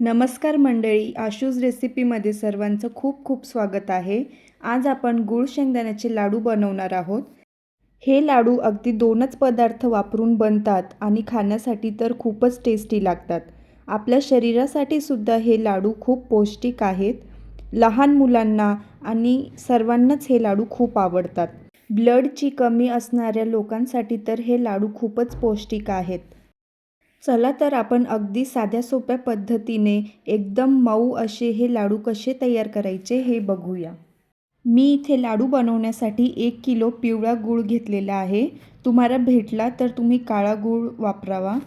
नमस्कार मंडळी आशूज रेसिपीमध्ये सर्वांचं खूप खूप स्वागत आहे. आज आपण गुळ शेंगदाण्याचे लाडू बनवणार आहोत. हे लाडू अगदी दोनच पदार्थ वापरून बनतात आणि खाण्यासाठी तर खूपच टेस्टी लागतात. आपल्या शरीरासाठी सुद्धा हे लाडू खूप पौष्टिक आहेत. लहान मुलांना आणि सर्वांनाच हे लाडू खूप आवडतात. ब्लडची कमी असणाऱ्या लोकांसाठी तर हे लाडू खूपच पौष्टिक आहेत. चला तर आपण अगदी साध्या सोप्या पद्धतीने एकदम मऊ असे हे लाडू कसे तयार करायचे हे बघूया. मी इथे लाडू बनवण्यासाठी एक किलो पिवळा गूळ घेतलेला आहे. तुम्हाला भेटला तर तुम्ही काळा गूळ वापरावा.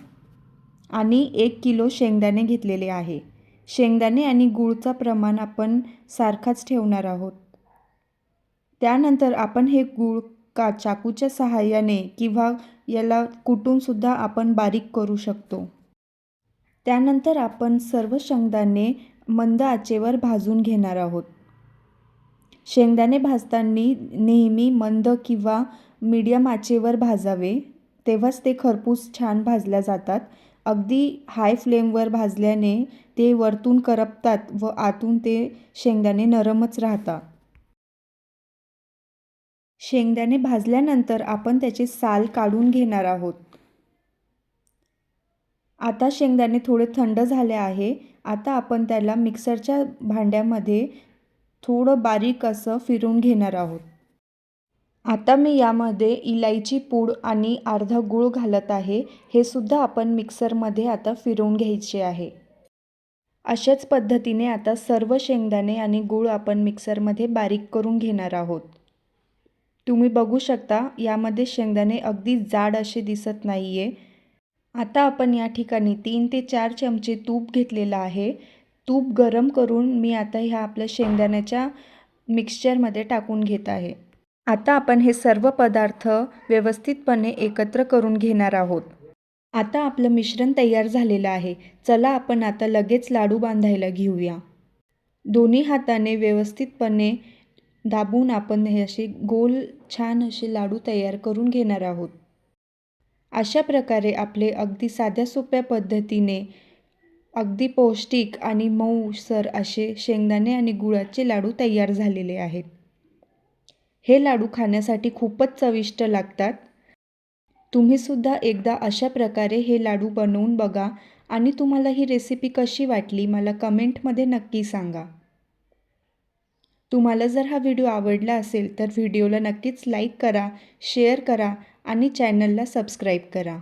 आणि एक किलो शेंगदाणे घेतलेले आहे. शेंगदाणे आणि गूळचा प्रमाण आपण सारखाच ठेवणार आहोत. त्यानंतर आपण हे गूळ का चाकूच्या सहाय्याने किंवा याला कुटूनसुद्धा आपण बारीक करू शकतो? त्यानंतर आपण सर्व शेंगदाणे मंद आचेवर भाजून घेणार आहोत. शेंगदाणे भाजताना नेहमी मंद किंवा मीडियम आचेवर भाजावे. तेव्हाच ते खरपूस छान भाजल्या जातात. अगदी हाय फ्लेमवर भाजल्याने ते वरतून करपतात व आतून ते शेंगदाणे नरमच राहतात. शेंगदाणे भाजल्यानंतर आपण त्याचे साल काढून घेणार आहोत. आता शेंगदाणे थोडे थंड झाले आहे. आता आपण त्याला मिक्सरच्या भांड्यामध्ये थोडं बारीक असं फिरून घेणार आहोत. आता मी यामध्ये इलायची पूड आणि अर्धा गूळ घालत आहे. हे सुद्धा आपण मिक्सरमध्ये आता फिरवून घ्यायचे आहे. अशाच पद्धतीने आता सर्व शेंगदाणे आणि गूळ आपण मिक्सरमध्ये बारीक करून घेणार आहोत. तुम्ही बघू शकता यामध्ये शेंगदाणे अगदी जाड असे दिसत नाही आहे आता आपण या ठिकाणी तीन ते चार चमचे तूप घेतलेलं आहे. तूप गरम करून मी आता ह्या आपल्या शेंगदाण्याच्या मिक्सचरमध्ये टाकून घेत आहे. आता आपण हे सर्व पदार्थ व्यवस्थितपणे एकत्र करून घेणार आहोत. आता आपलं मिश्रण तयार झालेलं आहे. चला आपण आता लगेच लाडू बांधायला घेऊया. दोन्ही हाताने व्यवस्थितपणे दाबून आपण हे असे गोल छान असे लाडू तयार करून घेणार आहोत. अशा प्रकारे आपले अगदी साध्या सोप्या पद्धतीने अगदी पौष्टिक आणि मऊसर असे शेंगदाणे आणि गुळाचे लाडू तयार झालेले आहेत. हे लाडू खाण्यासाठी खूपच चविष्ट लागतात. तुम्हीसुद्धा एकदा अशा प्रकारे हे लाडू बनवून बघा आणि तुम्हाला ही रेसिपी कशी वाटली मला कमेंटमध्ये नक्की सांगा. तुम्हाला जर हा व्हिडिओ आवडला असेल तर व्हिडिओला नक्कीच लाईक करा शेअर करा आणि चॅनलला सबस्क्राईब करा.